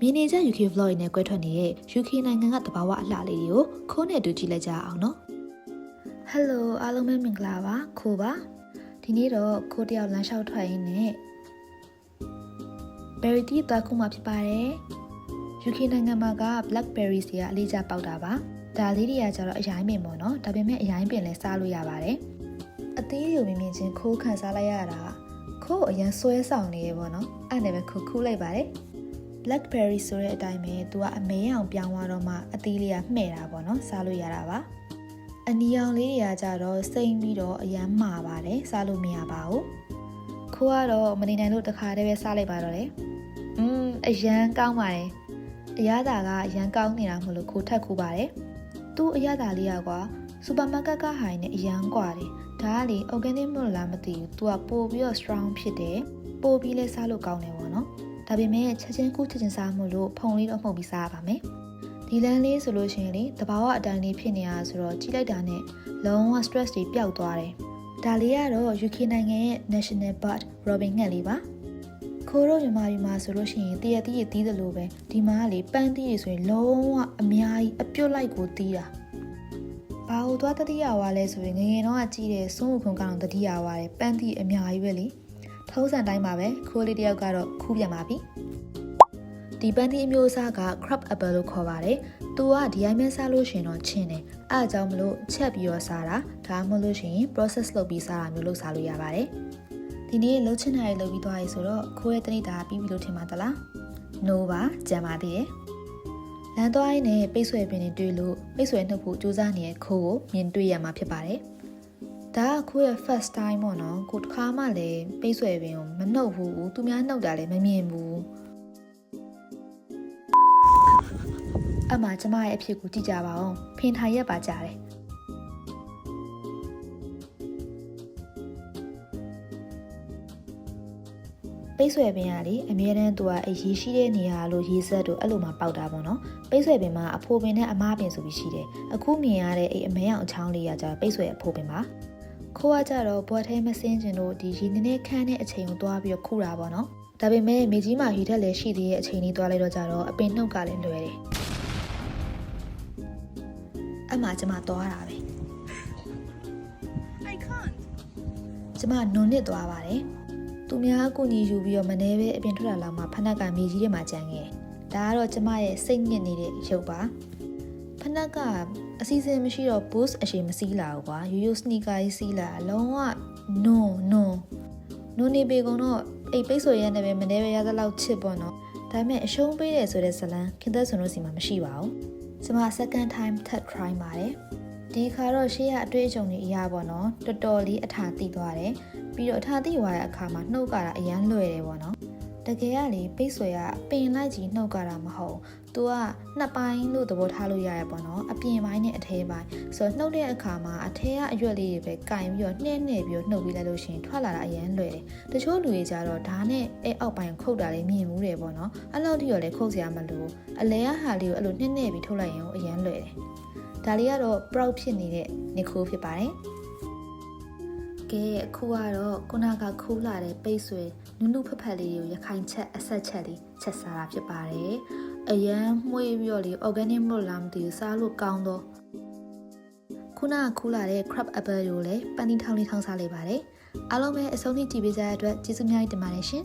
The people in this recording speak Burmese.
မင်းနေကြ UK vlog နဲ့ကွဲထွက်နေတဲ့ UK နိုင်ငံကတဘာဝအလှလေးတွေကိုခိုးနဲ့တူကြည့်လိုက်ကြအောင်နော် Hello အားလုံးပဲမင်္ဂလာပါခိုးပါဒီနေ့တော့ခိုးတယောက်လမ်းလျှောက်ထွက်ရင်းနဲ့ berry tea သွားခုမှဖြစ်ပါတယ် UK နိုင်ငံမှာက blackberries တွေကအလေးကျပေါက်တာပါဒါလေးတွေကကျတော့အရင်ပင်ပေါ့နော်ဒါပေမဲ့အရင်ပင်လည်းစားလို့ရပါတယ်အသေးရုံမြင်မြင်ချင်းခိုးခံစားလိုက်ရတာခိုးအရင်ဆွဲဆောင်နေရပေါ့နော်အဲ့နဲ့ပဲခုခူးလိုက်ပါတယ် blackberry ဆိုတဲ့အတိုင်းပဲသူကအမဲရောင်ပြောင်းသွားတော့မှအသီးလေးကမှဲ့တာပေါ့နော်စားလို့ရတာပါအနီရောင်လေးတွေကကြတော့စိမ့်ပြီးတော့အရမ်းမာပါတယ်စားလို့မရပါဘူးခိုးကတော့မနေနိုင်လို့တခါတည်းပဲစားလိုက်ပါတော့တယ်อืมအရန်ကောင်းပါတယ်အရသာကအရန်ကောင်းနေတာမဟုတ်လို့ခိုးထက်ခိုးပါတယ်သူ့အရသာလေးကွာစူပါမားကတ်ကဟိုင်းနဲ့အရန်ကွာတယ်ဒါကလေ organic မဟုတ်လားမသိဘူး तू ကပို့ပြီးတော့ strong ဖြစ်တယ်ပို့ပြီးလဲစားလို့ကောင်းတယ်ပေါ့နော် ဒါပေမဲ့ချက်ချင်းကူးချက်ချင်းစားမှုလို့ဖုံလေးတော့မှုတ်ပြီးစားရပါမယ်ဒီလန်းလေးဆိုလို့ရှိရင်လေတဘာဝအတိုင်းလေးဖြစ်နေရဆိုတော့ကြီးလိုက်တာနဲ့လုံးဝ stress တွေပျောက်သွားတယ်ဒါလေးကတော့ UK နိုင်ငံရဲ့ National Bird Robin ငှက်လေးပါခိုးတော့မြန်မာပြည်မှာဆိုလို့ရှိရင်တရက်တီးရတီးသလိုပဲဒီမှာကလေပန်းတီးရဆိုရင်လုံးဝအများကြီးအပြုတ်လိုက်ကိုတီးတာဘာလို့သွားတတိယဝါလဲဆိုရင်ငငယ်တော့ကကြီးတယ်စိုးမှုခုံကောင်တတိယဝါတယ်ပန်းတီးအများကြီးပဲလေ ထုံးစံတိုင်းပါပဲခိုးလေးတယောက်ကတော့ခူးပြန်ပါပြီဒီပန်းတီးအမျိုးအစားက crab apple လို့ခေါ်ပါတယ်သူကဒီအိုင်းမဲစားလို့ရှိရင်တော့ချင်းတယ်အဲအကြောင်းမလို့ချက်ပြီးတော့စားတာဒါမှမဟုတ်လို့ရှိရင် process လုပ်ပြီးစားတာမျိုးလုပ်စားလို့ရပါတယ်ဒီနေ့လှုပ်ချင်တာတွေလုပ်ပြီးသွားပြီဆိုတော့ခိုးရဲ့တနိတာပြီးပြီလို့ထင်ပါသလား no ပါကြံပါသေးတယ်လမ်းသွားရင်းနဲ့ပိတ်ဆွဲပင်တွေတွေ့လို့ပိတ်ဆွဲနှုတ်ဖို့ကြိုးစားနေတဲ့ခိုးကိုမြင်တွေ့ရမှာဖြစ်ပါတယ် ဒါကခိုးရဲ့ first time ပေါ့နော်ကိုတစ်ခါမှလည်းပိတ်ဆွဲပင်ကိုမနှုတ်ဘူးသူများနှုတ်တာလည်းမမြင်ဘူးအမှကျမရဲ့အဖြစ်ကိုကြည့်ကြပါဦးဖင်ထိုင်ရက်ပါကြတယ်ပိတ်ဆွဲပင်ကလေအမြဲတမ်းသူကအရေးရှိတဲ့နေရာလို့ရေးဆက်တို့အဲ့လိုမှပေါက်တာပေါ့နော်ပိတ်ဆွဲပင်မှာအဖိုးပင်နဲ့အမားပင်ဆိုပြီးရှိတယ်အခုမြင်ရတဲ့အဲ့အမဲအောင်အချောင်းလေးကကြာပိတ်ဆွဲအဖိုးပင်ပါ ခိုးကကြတော့ဘွက်ထဲမစင်းကျင်တို့ဒီရင်းနေခန်းတဲ့အချိန်ကိုသွားပြီးတော့ခုတာပေါ့နော်ဒါပေမဲ့မိကြီးမှာဟီထက်လည်းရှိသေးတဲ့အချိန်လေးသွားလိုက်တော့ကြတော့အပင်နှုတ်ကလည်းလွယ်တယ်အမှကျမသွားတာပဲ I can't. ကျမနုံနစ်သွားပါတယ်သူများအကူညီယူပြီးတော့မနေပဲအပြင်ထွက်လာလောက်မှဖနက်ကမြေကြီးထဲမှာကြံခဲ့ဒါကတော့ကျမရဲ့စိတ်ညစ်နေတဲ့ရုပ်ပါဖ နက်ကအစီအစဉ်မရှိတော့ boost အရှိန်မစီးလာဘူးကွာရိုးရိုး sneaker ကြီးစီးလာလုံးဝ no no နုံနေပေကုန်တော့အိတ်ပိတ်ဆိုရတဲ့ပဲမနေပဲရသလောက်ချစ်ပေါ့နော်ဒါပေမဲ့အရှုံးပေးတယ်ဆိုတဲ့ဇလန်ခင်သက်ဆွန်တို့စီမှာမရှိပါဘူးကျမ second time third try ပါတယ်ဒီခါတော့ရှေ့ကအတွေ့အကြုံတွေအရာပေါ့နော်တော်တော်လေးအထာတိသွားတယ်ပြီးတော့အထာတိသွားတဲ့အခါမှာနှုတ်ကတာအရန်လွယ်တယ်ပေါ့နော် တကယ်ကလေပိတ်ဆွဲကပင်လိုက်ကြီးနှုတ်ကတာမဟုတ်သူကနှစ်ပိုင်းလို့သဘောထားလို့ရရပေါ့နော်အပြင်ပိုင်းနဲ့အထဲပိုင်းဆိုတော့နှုတ်တဲ့အခါမှာအထဲကအရွက်လေးတွေပဲကင်ပြီးတော့နှဲ့နှဲ့ပြီးတော့နှုတ်ပြီးလိုက်လို့ရှိရင်ထွက်လာတာအရန်လွယ်တယ်တချို့လူတွေကြတော့ဓာတ်နဲ့အဲအောက်ပိုင်းခုတ်တာလေးမြင်မှုတယ်ပေါ့နော်အဲ့လောက်ထိရောလည်းခုတ်စရာမလိုအလဲကဟာလေးကိုအဲ့လိုနှဲ့နှဲ့ပြီးထုတ်လိုက်ရင်အရန်လွယ်တယ်ဒါလေးကတော့ proud ဖြစ်နေတဲ့နေခိုးဖြစ်ပါတယ် ကဲအခုကတော့ခုနကခိုးလာတဲ့ပိတ်ဆွဲနုနုဖက်ဖက်လေးတွေကိုရခိုင်ချက်အဆက်ချက်လေးချက်စားတာဖြစ်ပါတယ်အရန်မှွေးပြီးတော့လေ organic မလို့လားမသိဘူးစားလို့ကောင်းတော့ခုနကခူးလာတဲ့ crab apple ကိုလည်းပန်းတီထောင်းလေးထောင်းစားလိုက်ပါတယ်အားလုံးပဲအဆုံးထိကြည့်ပေးကြတဲ့အတွက်ကျေးဇူးများတင်ပါတယ်ရှင်